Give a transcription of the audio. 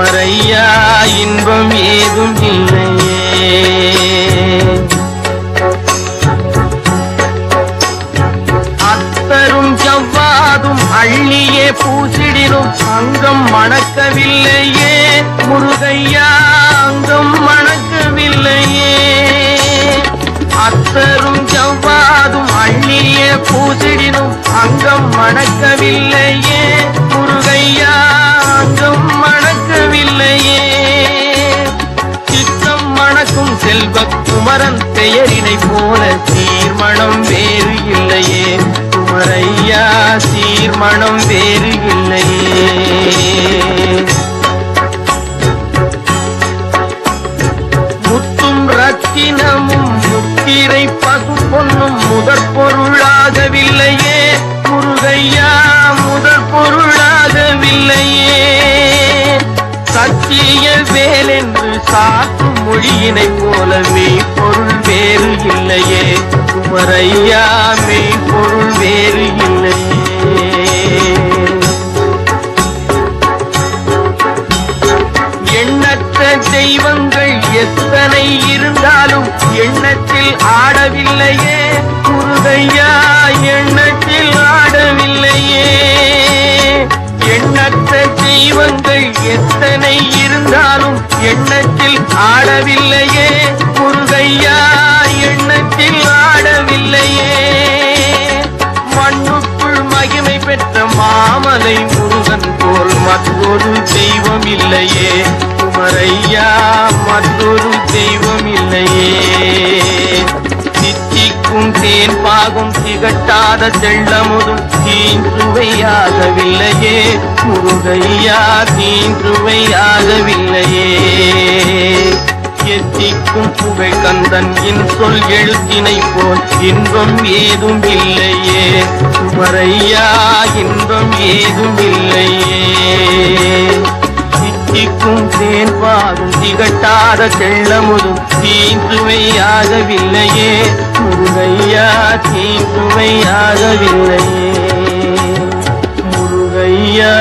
குமரையா இன்பம் ஏதும் இல்லையே. அத்தரும் செவ்வாதும் அள்ளியே பூசிடினும் அங்கம் மணக்கவில்லையே. முருகையா அங்கம் மணக்கவில்லையே. அத்தரும் செவ்வாதும் அள்ளியே பூசிடினும் அங்கம் மணக்கவில்லையே. குமரன் பெயரினை போல சீர்மணம் வேறு இல்லையே. குமரையா சீர்மணம் வேறு இல்லையே. முத்தும் ரத்தினமும் முத்திரை பசு பொன்னும் முதற் பொருளாகவில்லையே. முருகையா முதற் பொருளாகவில்லையே. சத்திய வேலென்று சாத்து மொழியினை போல மெய்ப்பொருள் வேறு இல்லையே. குமரையா மெய்ப்பொருள் வேறு இல்லையே. எண்ணற்ற தெய்வங்கள் எத்தனை இருந்தாலும் எண்ணத்தில் ஆடவில்லையே. குருதையா எத்தனை இருந்தாலும் எண்ணத்தில் ஆடவில்லையே. முருகையா எண்ணத்தில் ஆடவில்லையே. மண்ணுக்குள் மகிமை பெற்ற மாமலை முருகன் போல் மற்றொரு தெய்வம் இல்லையே குமரையா மற்றொரு தெய்வம் இல்லையே தித்திக்கும் தேன் பாகும் திகட்டாத செல்லமுதும் தீன்றுவையாகவில்லையே முருகையா தீன்றுவையாகவில்லையே எத்திக்கும் புகழ் கந்தன் என் சொல் எழுத்தினை போல். இன்பம் ஏதும் இல்லையே குமரையா இன்பம் ஏதும் இல்லையே. சித்திக்கும் தேன் பாகும் திகட்டாத செல்லமுதும் தீந்துவையாகவில்லையே முருகையா தீந்துவையாகவில்லையே முருகையா.